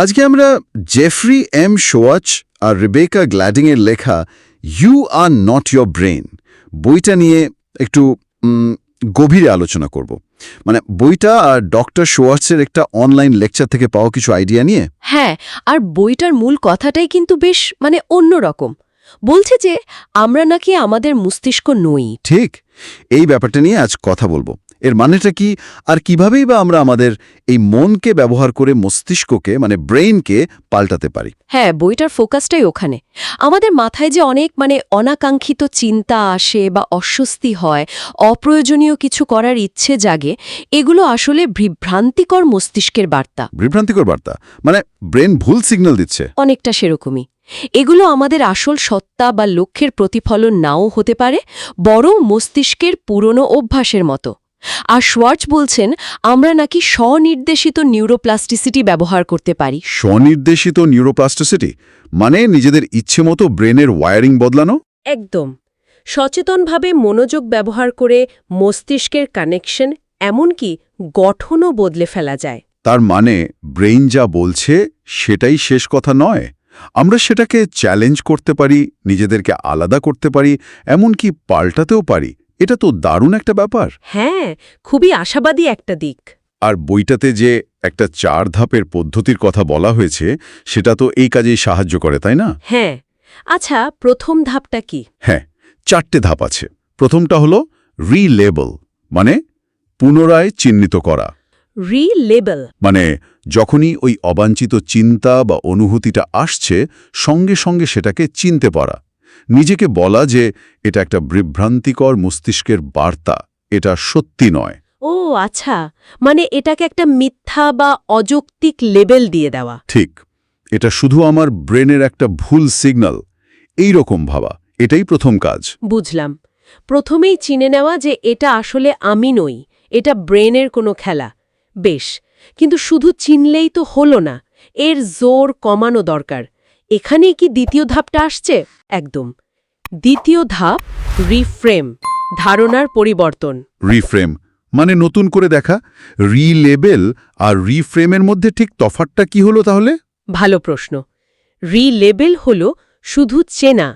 আজকে আমরা Jeffrey M শোয়াচ আর রেবেকা গ্ল্যাডিং এর লেখা you are not your brain বইটা নিয়ে একটু গভীরে আলোচনা করব। মানে বইটা আর ডক্টর শোয়াচের একটা অনলাইন লেকচার থেকে পাওয়া কিছু আইডিয়া নিয়ে? হ্যাঁ আর বইটার মূল কথাটাই কিন্তু বেশ মানে অন্যরকম বলছে যে আমরা নাকি আমাদের মস্তিষ্ক নই। ঠিক এই ব্যাপারটা নিয়ে আজ কথা বলব। এর মানেটা কি? আর কিভাবেই বা আমরা আমাদের এই মনকে ব্যবহার করে মস্তিষ্ককে মানে ব্রেইনকে পাল্টাতে পারি? হ্যাঁ বইটার ফোকাসটাই ওখানে। আমাদের মাথায় যে অনেক মানে অনাকাঙ্ক্ষিত চিন্তা আসে বা অস্বস্তি হয় অপ্রয়োজনীয় কিছু করার ইচ্ছে জাগে এগুলো আসলে বিভ্রান্তিকর মস্তিষ্কের বার্তা। বিভ্রান্তিকর বার্তা? মানে ব্রেন ভুল সিগন্যাল দিচ্ছে? অনেকটা সেরকমই। এগুলো আমাদের আসল সত্তা বা লক্ষ্যের প্রতিফলন নাও হতে পারে বরং মস্তিষ্কের পুরনো অভ্যাসের মতো। আর শোয়ার্চ বলছেন আমরা নাকি স্বনির্দেশিত নিউরোপ্লাস্টিসিটি ব্যবহার করতে পারি। স্বনির্দেশিত নিউরোপ্লাস্টিসিটি? মানে নিজেদের ইচ্ছে মতো ব্রেনের ওয়ারিং বদলানো? একদম। সচেতনভাবে মনোযোগ ব্যবহার করে মস্তিষ্কের কানেকশন এমনকি গঠনও বদলে ফেলা যায়। তার মানে ব্রেইন যা বলছে সেটাই শেষ কথা নয়। আমরা সেটাকে চ্যালেঞ্জ করতে পারি নিজেদেরকে আলাদা করতে পারি এমনকি পাল্টাতেও পারি। এটা তো দারুণ একটা ব্যাপার। হ্যাঁ খুবই আশাবাদী একটা দিক। আর বইটাতে যে একটা চার ধাপের পদ্ধতির কথা বলা হয়েছে সেটা তো এই কাজেই সাহায্য করে তাই না? হ্যাঁ আচ্ছা প্রথম ধাপটা কি? হ্যাঁ চারটে ধাপ আছে। প্রথমটা হলো রিলেবল মানে পুনরায় চিহ্নিত করা। রিলেবেল মানে যখনই ওই অবাঞ্ছিত চিন্তা বা অনুভূতিটা আসছে সঙ্গে সঙ্গে সেটাকে চিনতে পারা। নিজেকে বলা যে এটা একটা বিভ্রান্তিকর মস্তিষ্কের বার্তা এটা সত্যি নয়। ও আচ্ছা। মানে এটাকে একটা মিথ্যা বা অযৌক্তিক লেবেল দিয়ে দেওয়া। ঠিক। এটা শুধু আমার ব্রেনের একটা ভুল সিগন্যাল এই রকম ভাবা এটাই প্রথম কাজ। বুঝলাম। প্রথমেই চিনে নেওয়া যে এটা আসলে আমি নই এটা ব্রেনের কোনো খেলা। বেশ। কিন্তু শুধু চিনলেই তো হলো না এর জোর কমানো দরকার। এখানেই কি দ্বিতীয় ধাপটা আসছে? একদম। দ্বিতীয় ধাপ রিফ্রেম ধারণার পরিবর্তন। রিফ্রেম মানে নতুন করে দেখা রিলেবেল আর রিফ্রেমের মধ্যে ঠিক তফাতটা কি হলো তাহলে? ভালো প্রশ্ন। রিলেবেল হল শুধু চেনা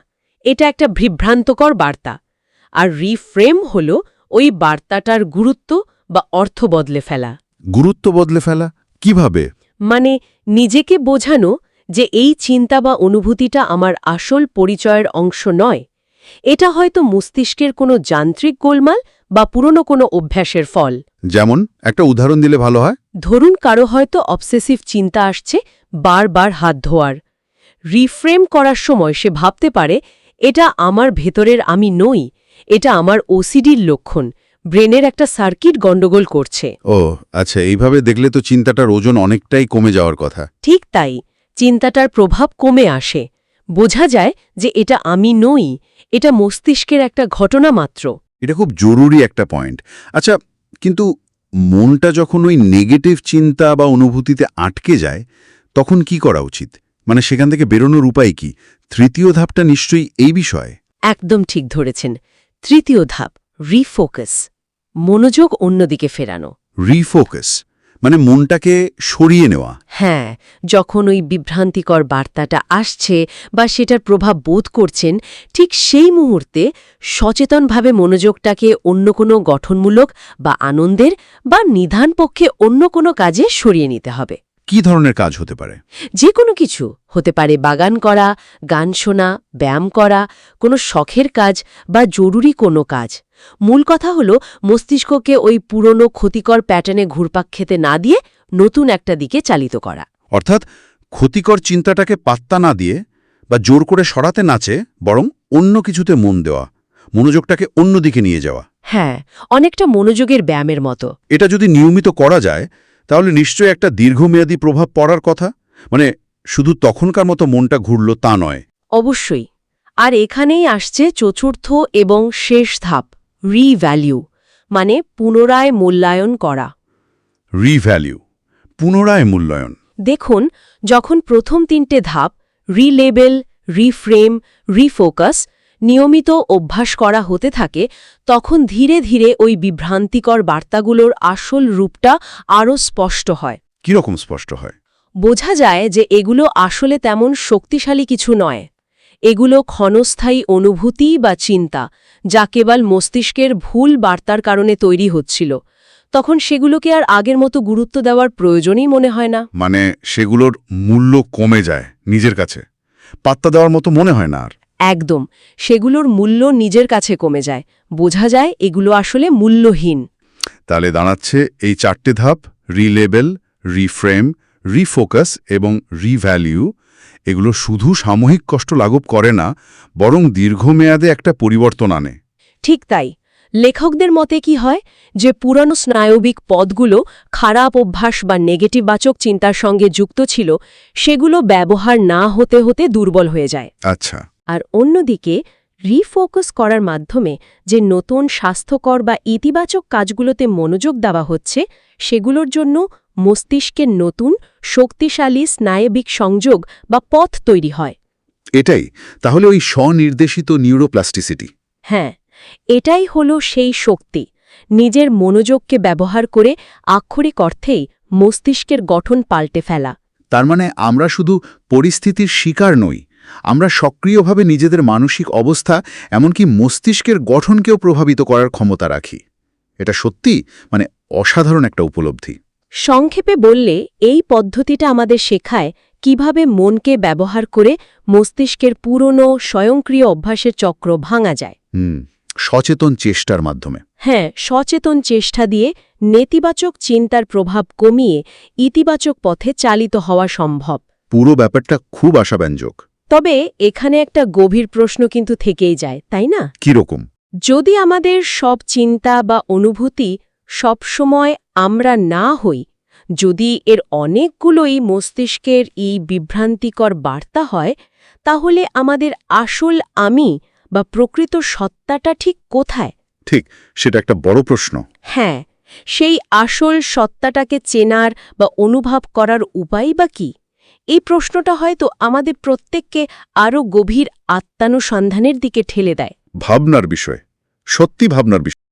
এটা একটা বিভ্রান্তকর বার্তা। আর রিফ্রেম হল ওই বার্তাটার গুরুত্ব বা অর্থ বদলে ফেলা। গুরুত্ব বদলে ফেলা? কীভাবে? মানে নিজেকে বোঝানো যে এই চিন্তা বা অনুভূতিটা আমার আসল পরিচয়ের অংশ নয় এটা হয়তো মস্তিষ্কের কোনো যান্ত্রিক গোলমাল বা পুরনো কোনো অভ্যাসের ফল। যেমন একটা উদাহরণ দিলে ভালো হয়। ধরুন কারও হয়তো অবসেসিভ চিন্তা আসছে বারবার হাত ধোয়ার। রিফ্রেম করার সময় সে ভাবতে পারে এটা আমার ভেতরের আমি নই এটা আমার ওসিডির লক্ষণ ব্রেনের একটা সার্কিট গণ্ডগোল করছে। ও আচ্ছা এইভাবে দেখলে তো চিন্তাটার ওজন অনেকটাই কমে যাওয়ার কথা। ঠিক তাই। চিন্তাটার প্রভাব কমে আসে। বোঝা যায় যে এটা আমি নই এটা মস্তিষ্কের একটা ঘটনা মাত্র। এটা খুব জরুরি একটা পয়েন্ট। আচ্ছা কিন্তু মনটা যখন ওই নেগেটিভ চিন্তা বা অনুভূতিতে আটকে যায় তখন কি করা উচিত? মানে সেখান থেকে বেরোনোর উপায় কি? তৃতীয় ধাপটা নিশ্চয়ই এই বিষয়ে। একদম ঠিক ধরেছেন। তৃতীয় ধাপ রিফোকাস মনোযোগ অন্যদিকে ফেরানো। রিফোকাস মানে মনটাকে সরিয়ে নেওয়া। হ্যাঁ যখন ওই বিভ্রান্তিকর বার্তাটা আসছে বা সেটার প্রভাব বোধ করছেন ঠিক সেই মুহূর্তে সচেতনভাবে মনোযোগটাকে অন্য কোনো গঠনমূলক বা আনন্দের বা নিধান পক্ষে অন্য কোনো কাজে সরিয়ে নিতে হবে। কি ধরনের কাজ হতে পারে? যে কোনো কিছু হতে পারে বাগান করা গান শোনা ব্যায়াম করা কোনো শখের কাজ বা জরুরি কোনো কাজ। মূল কথা হল মস্তিষ্ককে ওই পুরনো ক্ষতিকর প্যাটার্নে ঘুরপাক খেতে না দিয়ে নতুন একটা দিকে চালিত করা। অর্থাৎ ক্ষতিকর চিন্তাটাকে পাত্তা না দিয়ে বা জোর করে সরাতে নাচে বরং অন্য কিছুতে মন দেওয়া মনোযোগটাকে অন্য দিকে নিয়ে যাওয়া। হ্যাঁ অনেকটা মনোযোগের ব্যায়ামের মতো। এটা যদি নিয়মিত করা যায় তাহলে নিশ্চয়ই একটা দীর্ঘমেয়াদী প্রভাব পড়ার কথা। মানে শুধু তখনকার মতো মনটা ঘুরল তা নয়। অবশ্যই। আর এখানেই আসছে চতুর্থ এবং শেষ ধাপ। রিভ্যালিউ মানে পুনরায় মূল্যায়ন করা। রিভ্যালিউ পুনরায় মূল্যায়ন। দেখুন যখন প্রথম তিনটে ধাপ রিলেবেল রিফ্রেম রিফোকাস নিয়মিত অভ্যাস করা হতে থাকে তখন ধীরে ধীরে ওই বিভ্রান্তিকর বার্তাগুলোর আসল রূপটা আরও স্পষ্ট হয়। কীরকম স্পষ্ট হয়? বোঝা যায় যে এগুলো আসলে তেমন শক্তিশালী কিছু নয়। এগুলো ক্ষণস্থায়ী অনুভূতি বা চিন্তা যা কেবল মস্তিষ্কের ভুল বার্তার কারণে তৈরি হচ্ছিল। তখন সেগুলোকে আর আগের মতো গুরুত্ব দেওয়ার প্রয়োজনই মনে হয় না। মানে সেগুলোর মূল্য কমে যায় নিজের কাছে। পাত্তা দেওয়ার মতো মনে হয় না আর। একদম সেগুলোর মূল্য নিজের কাছে কমে যায়। বোঝা যায় এগুলো আসলে মূল্যহীন। তাহলে দাঁড়াচ্ছে এই চারটে ধাপ রিলেবেল রিফ্রেম রিফোকাস এবং রিভ্যালিউ এগুলো শুধু সাময়িক কষ্ট লাঘব করে না বরং দীর্ঘমেয়াদে একটা পরিবর্তন আনে। ঠিক তাই। লেখকদের মতে কি হয় যে পুরানো স্নায়বিক পদগুলো খারাপ অভ্যাস বা নেগেটিভ বাচক চিন্তার সঙ্গে যুক্ত ছিল সেগুলো ব্যবহার না হতে হতে দুর্বল হয়ে যায়। আচ্ছা। আর অন্যদিকে রিফোকাস করার মাধ্যমে যে নতুন স্বাস্থ্যকর বা ইতিবাচক কাজগুলোতে মনোযোগ দেওয়া হচ্ছে সেগুলোর জন্য মস্তিষ্কের নতুন শক্তিশালী স্নায়বিক সংযোগ বা পথ তৈরি হয়। এটাই। তাহলে ওই স্বনির্দেশিত নিউরোপ্লাস্টিসিটি। হ্যাঁ এটাই হলো সেই শক্তি। নিজের মনোযোগকে ব্যবহার করে আক্ষরিক অর্থেই মস্তিষ্কের গঠন পাল্টে ফেলা। তার মানে আমরা শুধু পরিস্থিতির শিকার নই আমরা সক্রিয়ভাবে নিজেদের মানসিক অবস্থা এমনকি মস্তিষ্কের গঠনকেও প্রভাবিত করার ক্ষমতা রাখি। এটা সত্যি মানে অসাধারণ একটা উপলব্ধি। সংক্ষেপে বললে এই পদ্ধতিটা আমাদের শেখায় কীভাবে মনকে ব্যবহার করে মস্তিষ্কের পুরনো স্বয়ংক্রিয় অভ্যাসের চক্র ভাঙা যায়। হুম সচেতন চেষ্টার মাধ্যমে। হ্যাঁ সচেতন চেষ্টা দিয়ে নেতিবাচক চিন্তার প্রভাব কমিয়ে ইতিবাচক পথে চালিত হওয়া সম্ভব। পুরো ব্যাপারটা খুব আশাব্যঞ্জক। তবে এখানে একটা গভীর প্রশ্ন কিন্তু থেকেই যায় তাই না? কীরকম? যদি আমাদের সব চিন্তা বা অনুভূতি সবসময় আমরা না হই যদি এর অনেকগুলোই মস্তিষ্কের এই বিভ্রান্তিকর বার্তা হয় তাহলে আমাদের আসল আমি বা প্রকৃত সত্তাটা ঠিক কোথায়? ঠিক সেটা একটা বড় প্রশ্ন। হ্যাঁ সেই আসল সত্তাটাকে চেনার বা অনুভব করার উপায় বা কি? এই প্রশ্নটা হয়তো আমাদের প্রত্যেককে আরও গভীর আত্মানুসন্ধানের দিকে ঠেলে দেয়। ভাবনার বিষয়, সত্যি ভাবনার বিষয়।